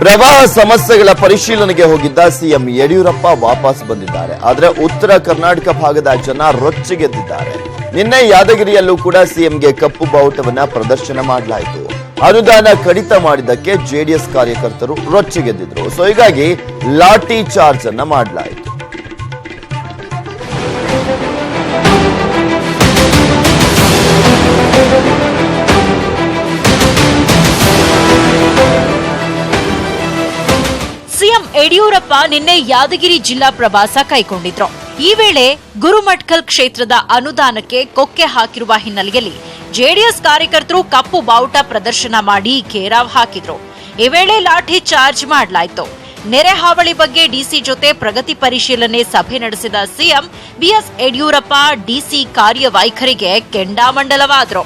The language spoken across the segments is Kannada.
ಪ್ರವಾಹ ಸಮಸ್ಯೆಗಳ ಪರಿಶೀಲನೆಗೆ ಹೋಗಿದ್ದ ಸಿಎಂ ಯಡಿಯೂರಪ್ಪ ವಾಪಸ್ ಬಂದಿದ್ದಾರೆ. ಆದರೆ ಉತ್ತರ ಕರ್ನಾಟಕ ಭಾಗದ ಜನ ರೊಚ್ಚಿಗೆದ್ದಿದ್ದಾರೆ. ನಿನ್ನೆ ಯಾದಗಿರಿಯಲ್ಲೂ ಕೂಡ ಸಿಎಂಗೆ ಕಪ್ಪು ಬಾವುಟವನ್ನ ಪ್ರದರ್ಶನ ಮಾಡಲಾಯಿತು. ಅನುದಾನ ಕಡಿತ ಮಾಡಿದ್ದಕ್ಕೆ ಜೆಡಿಎಸ್ ಕಾರ್ಯಕರ್ತರು ರೊಚ್ಚಿಗೆದ್ದಿದ್ರು. ಸೊ, ಹೀಗಾಗಿ ಲಾಠಿ ಚಾರ್ಜ್ ಅನ್ನ ಮಾಡಲಾಯಿತು. ಯಡಿಯೂರಪ್ಪ ನಿನ್ನೆ ಯಾದಗಿರಿ ಜಿಲ್ಲಾ ಪ್ರವಾಸ ಕೈಗೊಂಡಿದ್ರು. ಈ ವೇಳೆ ಗುರುಮಠಕಲ್ ಕ್ಷೇತ್ರದ ಅನುದಾನಕ್ಕೆ ಕೊಕ್ಕೆ ಹಾಕಿರುವ ಹಿನ್ನೆಲೆಯಲ್ಲಿ ಜೆಡಿಎಸ್ ಕಾರ್ಯಕರ್ತರು ಕಪ್ಪು ಬಾವುಟ ಪ್ರದರ್ಶನ ಮಾಡಿ ಘೇರಾವ್ ಹಾಕಿದ್ರು. ಈ ವೇಳೆ ಲಾಠಿ ಚಾರ್ಜ್ ಮಾಡಲಾಯಿತು. ನೆರೆ ಹಾವಳಿ ಬಗ್ಗೆ ಡಿಸಿ ಜೊತೆ ಪ್ರಗತಿ ಪರಿಶೀಲನೆ ಸಭೆ ನಡೆಸಿದ ಸಿಎಂ ಬಿಎಸ್ ಯಡಿಯೂರಪ್ಪ ಡಿಸಿ ಕಾರ್ಯವೈಖರಿಗೆ ಕೆಂಡಾಮಂಡಲವಾದ್ರು.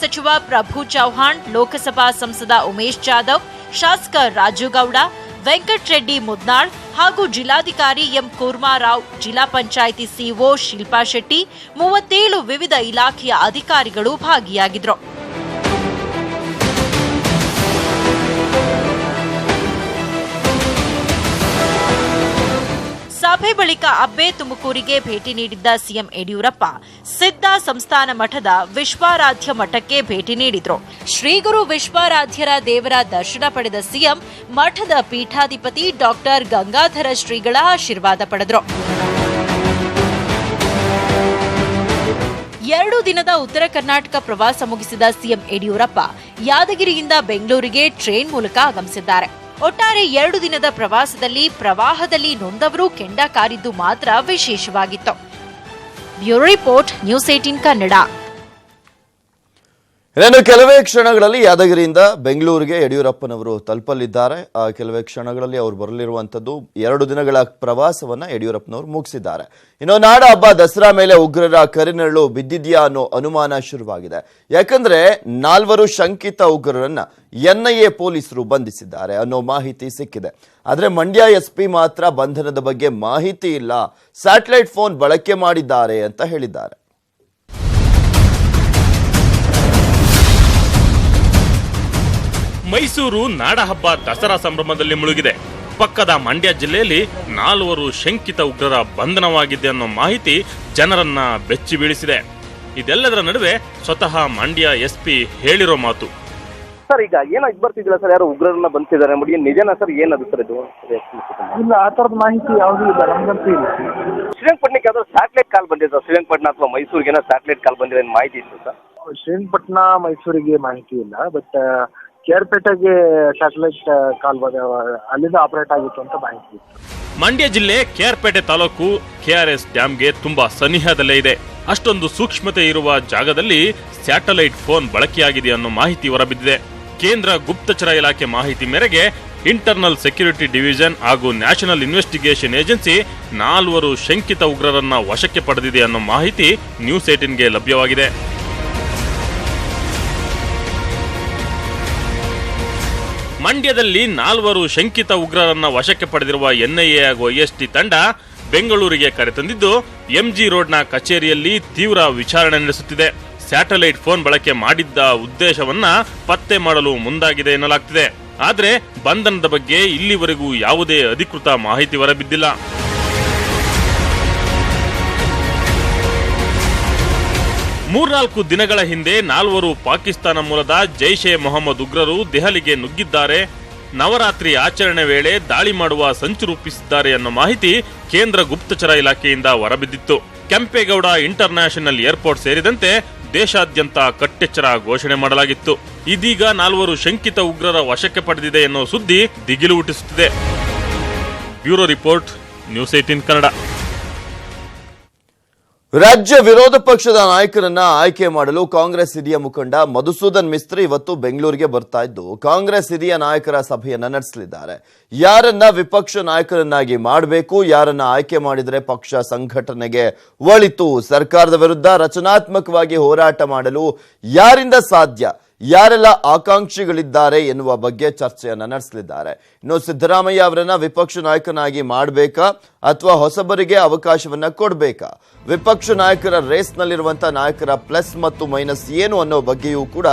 ಸಚಿವ ಪ್ರಭು ಚೌಹಾಣ್, ಲೋಕಸಭಾ ಸಂಸದ ಉಮೇಶ್ ಜಾಧವ್, ಶಾಸಕ ರಾಜುಗೌಡ ವೆಂಕಟರೆಡ್ಡಿ ಮುದ್ನಾಳ್ ಹಾಗೂ ಜಿಲ್ಲಾಧಿಕಾರಿ ಎಂ ಕೂರ್ಮಾರಾವ್ ಜಿಲ್ಲಾ ಪಂಚಾಯಿತಿ ಸಿಒ ಶಿಲ್ಪಾ ಶೆಟ್ಟಿ, ಮೂವತ್ತೇಳು ವಿವಿಧ ಇಲಾಖೆಯ ಅಧಿಕಾರಿಗಳು ಭಾಗಿಯಾಗಿದ್ರು. ಸಭೆ ಬಳಿಕ ಅಬ್ಬೆ ತುಮಕೂರಿಗೆ ಭೇಟಿ ನೀಡಿದ್ದ ಸಿಎಂ ಯಡಿಯೂರಪ್ಪ ಸಿದ್ಧ ಸಂಸ್ಥಾನ ಮಠದ ವಿಶ್ವಾರಾಧ್ಯ ಮಠಕ್ಕೆ ಭೇಟಿ ನೀಡಿದ್ರು. ಶ್ರೀಗುರು ವಿಶ್ವಾರಾಧ್ಯರ ದೇವರ ದರ್ಶನ ಪಡೆದ ಸಿಎಂ ಮಠದ ಪೀಠಾಧಿಪತಿ ಡಾಕ್ಟರ್ ಗಂಗಾಧರ ಶ್ರೀಗಳ ಆಶೀರ್ವಾದ ಪಡೆದ್ರು. ಎರಡು ದಿನದ ಉತ್ತರ ಕರ್ನಾಟಕ ಪ್ರವಾಸ ಮುಗಿಸಿದ ಸಿಎಂ ಯಡಿಯೂರಪ್ಪ ಯಾದಗಿರಿಯಿಂದ ಬೆಂಗಳೂರಿಗೆ ಟ್ರೈನ್ ಮೂಲಕ ಆಗಮಿಸಿದ್ದಾರೆ. ಒಟ್ಟಾರೆ ಎರಡು ದಿನದ ಪ್ರವಾಸದಲ್ಲಿ ಪ್ರವಾಹದಲ್ಲಿ ನೊಂದವರು ಕೆಂಡ ಕಾರಿದ್ದು ಮಾತ್ರ ವಿಶೇಷವಾಗಿತ್ತು. Bureau report, news eighteen Kannada. ಇನ್ನು ಕೆಲವೇ ಕ್ಷಣಗಳಲ್ಲಿ ಯಾದಗಿರಿಯಿಂದ ಬೆಂಗಳೂರಿಗೆ ಯಡಿಯೂರಪ್ಪನವರು ತಲುಪಲಿದ್ದಾರೆ. ಆ ಕೆಲವೇ ಕ್ಷಣಗಳಲ್ಲಿ ಅವರು ಬರಲಿರುವಂಥದ್ದು ಎರಡು ದಿನಗಳ ಪ್ರವಾಸವನ್ನು ಯಡಿಯೂರಪ್ಪನವರು ಮುಗಿಸಿದ್ದಾರೆ. ಇನ್ನು ನಾಡ ಹಬ್ಬ ದಸರಾ ಮೇಲೆ ಉಗ್ರರ ಕರಿನೆರಳು ಬಿದ್ದಿದೆಯಾ ಅನ್ನೋ ಅನುಮಾನ ಶುರುವಾಗಿದೆ. ಯಾಕಂದ್ರೆ ನಾಲ್ವರು ಶಂಕಿತ ಉಗ್ರರನ್ನ ಎನ್ಐಎ ಪೊಲೀಸರು ಬಂಧಿಸಿದ್ದಾರೆ ಅನ್ನೋ ಮಾಹಿತಿ ಸಿಕ್ಕಿದೆ. ಆದರೆ ಮಂಡ್ಯ ಎಸ್ಪಿ ಮಾತ್ರ ಬಂಧನದ ಬಗ್ಗೆ ಮಾಹಿತಿ ಇಲ್ಲ. ಸ್ಯಾಟಲೈಟ್ ಫೋನ್ ಬಳಕೆ ಮಾಡಿದ್ದಾರೆ ಅಂತ ಹೇಳಿದ್ದಾರೆ. ಮೈಸೂರು ನಾಡಹಬ್ಬ ದಸರಾ ಸಂಭ್ರಮದಲ್ಲಿ ಮುಳುಗಿದೆ. ಪಕ್ಕದ ಮಂಡ್ಯ ಜಿಲ್ಲೆಯಲ್ಲಿ ನಾಲ್ವರು ಶಂಕಿತ ಉಗ್ರರ ಬಂಧನವಾಗಿದೆ ಅನ್ನೋ ಮಾಹಿತಿ ಜನರನ್ನ ಬೆಚ್ಚಿ ಬೀಳಿಸಿದೆ ಇದೆಲ್ಲದರ ನಡುವೆ ಸ್ವತಃ ಮಂಡ್ಯ ಎಸ್ಪಿ ಹೇಳಿರೋ ಮಾತು. ಸರ್ ಈಗ ಏನಾಗಿ ಬರ್ತಿದ್ದಿಲ್ಲ ಸರ್ ಯಾರು ಉಗ್ರರನ್ನ ಬಂದಿದ್ದಾರೆ ನೋಡಿ ನಿಜನಾ ಸರ್ ಏನದು ಸರ್ ಇದು? ಇಲ್ಲ ಆ ಥರದ ಮಾಹಿತಿ ಯಾವುದೂ ಇಲ್ಲ ನಮ್ಗಂತೂ ಇಲ್ಲ. ಶ್ರೀರಂಗಪಟ್ಟಣಕ್ಕೆ ಯಾವ್ದಾದ್ರು ಸ್ಯಾಟಲೈಟ್ ಕಾಲ್ ಬಂದಿದೆ ಸರ್ ಶ್ರೀರಂಗಪಟ್ಟಣ ಅಥವಾ ಮೈಸೂರಿಗೆ ಏನೋ ಸ್ಯಾಟಲೈಟ್ ಕಾಲ್ ಬಂದಿದೆ ಅನ್ನೋ ಮಾಹಿತಿ ಇತ್ತು ಸರ್? ಶ್ರೀರಂಗಪಟ್ಟಣ ಮೈಸೂರಿಗೆ ಮಾಹಿತಿ ಇಲ್ಲ ಬಟ್ ಕೇರ್ಪೇಟೆಗೆ ಸ್ಯಾಟಲೈಟ್ ಕಾಲ್ ಬಂದ ಅಲ್ಲಿಂದ ಆಪರೇಟ್ ಆಗಿತ್ತು ಅಂತ ಮಾಹಿತಿ ಇತ್ತು. ಮಂಡ್ಯ ಜಿಲ್ಲೆ ಕೆಆರ್ಪೇಟೆ ತಾಲೂಕು ಕೆಆರ್ಎಸ್ ಡ್ಯಾಮ್ಗೆ ತುಂಬಾ ಸನಿಹದಲ್ಲೇ ಇದೆ. ಅಷ್ಟೊಂದು ಸೂಕ್ಷ್ಮತೆ ಇರುವ ಜಾಗದಲ್ಲಿ ಸ್ಯಾಟಲೈಟ್ ಫೋನ್ ಬಳಕೆಯಾಗಿದೆ ಅನ್ನೋ ಮಾಹಿತಿ ಹೊರಬಿದ್ದಿದೆ. ಕೇಂದ್ರ ಗುಪ್ತಚರ ಇಲಾಖೆ ಮಾಹಿತಿ ಮೇರೆಗೆ ಇಂಟರ್ನಲ್ ಸೆಕ್ಯೂರಿಟಿ ಡಿವಿಷನ್ ಹಾಗೂ ನ್ಯಾಷನಲ್ ಇನ್ವೆಸ್ಟಿಗೇಷನ್ ಏಜೆನ್ಸಿ ನಾಲ್ವರು ಶಂಕಿತ ಉಗ್ರರನ್ನ ವಶಕ್ಕೆ ಪಡೆದಿದೆ ಅನ್ನೋ ಮಾಹಿತಿ ನ್ಯೂಸ್ ಏಟಿನ್ಗೆ ಲಭ್ಯವಾಗಿದೆ. ಮಂಡ್ಯದಲ್ಲಿ ನಾಲ್ವರು ಶಂಕಿತ ಉಗ್ರರನ್ನ ವಶಕ್ಕೆ ಪಡೆದಿರುವ ಎನ್ಐಎ ಹಾಗೂ ಐಎಸ್ಟಿ ತಂಡ ಬೆಂಗಳೂರಿಗೆ ಕರೆತಂದಿದ್ದು ಎಂಜಿ ರೋಡ್ನ ಕಚೇರಿಯಲ್ಲಿ ತೀವ್ರ ವಿಚಾರಣೆ ನಡೆಸುತ್ತಿದೆ. ಸ್ಯಾಟಲೈಟ್ ಫೋನ್ ಬಳಕೆ ಮಾಡಿದ್ದ ಉದ್ದೇಶವನ್ನ ಪತ್ತೆ ಮಾಡಲು ಮುಂದಾಗಿದೆ ಎನ್ನಲಾಗ್ತಿದೆ. ಆದ್ರೆ ಬಂಧನದ ಬಗ್ಗೆ ಇಲ್ಲಿವರೆಗೂ ಯಾವುದೇ ಅಧಿಕೃತ ಮಾಹಿತಿ ಹೊರಬಿದ್ದಿಲ್ಲ. ಮೂರ್ನಾಲ್ಕು ದಿನಗಳ ಹಿಂದೆ ನಾಲ್ವರು ಪಾಕಿಸ್ತಾನ ಮೂಲದ ಜೈಷ್ ಎ ಮೊಹಮ್ಮದ್ ಉಗ್ರರು ದೆಹಲಿಗೆ ನುಗ್ಗಿದ್ದಾರೆ. ನವರಾತ್ರಿ ಆಚರಣೆ ವೇಳೆ ದಾಳಿ ಮಾಡುವ ಸಂಚು ರೂಪಿಸಿದ್ದಾರೆ ಅನ್ನೋ ಮಾಹಿತಿ ಕೇಂದ್ರ ಗುಪ್ತಚರ ಇಲಾಖೆಯಿಂದ ಹೊರಬಿದ್ದಿತ್ತು. ಕೆಂಪೇಗೌಡ ಇಂಟರ್ ನ್ಯಾಷನಲ್ ಏರ್ಪೋರ್ಟ್ ಸೇರಿದಂತೆ ದೇಶಾದ್ಯಂತ ಕಟ್ಟೆಚ್ಚರ ಘೋಷಣೆ ಮಾಡಲಾಗಿತ್ತು. ಇದೀಗ ನಾಲ್ವರು ಶಂಕಿತ ಉಗ್ರರ ವಶಕ್ಕೆ ಪಡೆದಿದೆ ಎನ್ನುವ ಸುದ್ದಿ ದಿಗಿಲು ಹುಟ್ಟಿಸುತ್ತಿದೆ. Bureau report, news eighteen Kannada. ರಾಜ್ಯ ವಿರೋಧ ಪಕ್ಷದ ನಾಯಕರನ್ನ ಆಯ್ಕೆ ಮಾಡಲು ಕಾಂಗ್ರೆಸ್ ಹಿರಿಯ ಮುಖಂಡ ಮಧುಸೂದನ್ ಮಿಸ್ತ್ರಿ ಇವತ್ತು ಬೆಂಗಳೂರಿಗೆ ಬರ್ತಾ ಇದ್ದು, ಕಾಂಗ್ರೆಸ್ ಹಿರಿಯ ನಾಯಕರ ಸಭೆಯನ್ನ ನಡೆಸಲಿದ್ದಾರೆ. ಯಾರನ್ನ ವಿಪಕ್ಷ ನಾಯಕರನ್ನಾಗಿ ಮಾಡಬೇಕು, ಯಾರನ್ನ ಆಯ್ಕೆ ಮಾಡಿದರೆ ಪಕ್ಷ ಸಂಘಟನೆಗೆ ಒಳಿತು? ಸರ್ಕಾರದ ವಿರುದ್ಧ ರಚನಾತ್ಮಕವಾಗಿ ಹೋರಾಟ ಮಾಡಲು ಯಾರಿಂದ ಸಾಧ್ಯ? ಯಾರೆಲ್ಲ ಆಕಾಂಕ್ಷಿಗಳಿದ್ದಾರೆ ಎನ್ನುವ ಬಗ್ಗೆ ಚರ್ಚೆಯನ್ನು ನಡೆಸಲಿದ್ದಾರೆ. ಇನ್ನು ಸಿದ್ದರಾಮಯ್ಯ ಅವರನ್ನ ವಿಪಕ್ಷ ನಾಯಕನಾಗಿ ಮಾಡಬೇಕಾ? ಅಥವಾ ಹೊಸಬರಿಗೆ ಅವಕಾಶವನ್ನ ಕೊಡಬೇಕಾ? ವಿಪಕ್ಷ ನಾಯಕರ ರೇಸ್ನಲ್ಲಿರುವಂತಹ ನಾಯಕರ ಪ್ಲಸ್ ಮತ್ತು ಮೈನಸ್ ಏನು ಅನ್ನೋ ಬಗ್ಗೆಯೂ ಕೂಡ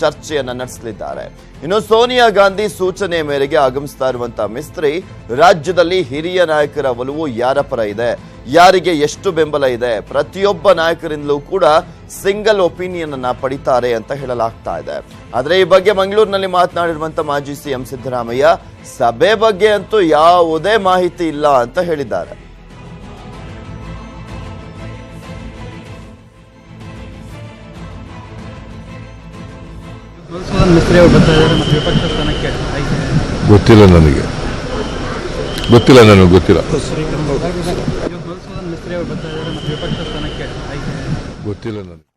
ಚರ್ಚೆಯನ್ನ ನಡೆಸಲಿದ್ದಾರೆ. ಇನ್ನು ಸೋನಿಯಾ ಗಾಂಧಿ ಸೂಚನೆ ಮೇರೆಗೆ ಆಗಮಿಸ್ತಾ ಇರುವಂತಹ ಮಿಸ್ತ್ರಿ, ರಾಜ್ಯದಲ್ಲಿ ಹಿರಿಯ ನಾಯಕರ ಒಲವು ಯಾರ ಪರ ಇದೆ? ಯಾರಿಗೆ ಎಷ್ಟು ಬೆಂಬಲ ಇದೆ? ಪ್ರತಿಯೊಬ್ಬ ನಾಯಕರಿಂದಲೂ ಕೂಡ ಸಿಂಗಲ್ ಒಪಿನಿಯನ್ ಅನ್ನ ಪಡಿತಾರೆ ಅಂತ ಹೇಳಲಾಗ್ತಾ ಇದೆ. ಆದರೆ ಈ ಬಗ್ಗೆ ಮಂಗಳೂರಿನಲ್ಲಿ ಮಾತನಾಡಿರುವಂತ ಮಾಜಿ ಸಿಎಂ ಸಿದ್ದರಾಮಯ್ಯ, ಸಭೆ ಬಗ್ಗೆ ಅಂತೂ ಯಾವುದೇ ಮಾಹಿತಿ ಇಲ್ಲ ಅಂತ ಹೇಳಿದ್ದಾರೆ. ಗೊತ್ತಿಲ್ಲ ನನಗೆ. ಗೊತ್ತಿಲ್ಲ ನನಗೆ ಗೊತ್ತಿಲ್ಲ. ಬರ್ತಾ ಇದ್ದಾರೆ ವಿಪಕ್ಷ ಸ್ಥಾನಕ್ಕೆ ಆಯ್ಕೆ ಗೊತ್ತಿಲ್ಲ ನನಗೆ.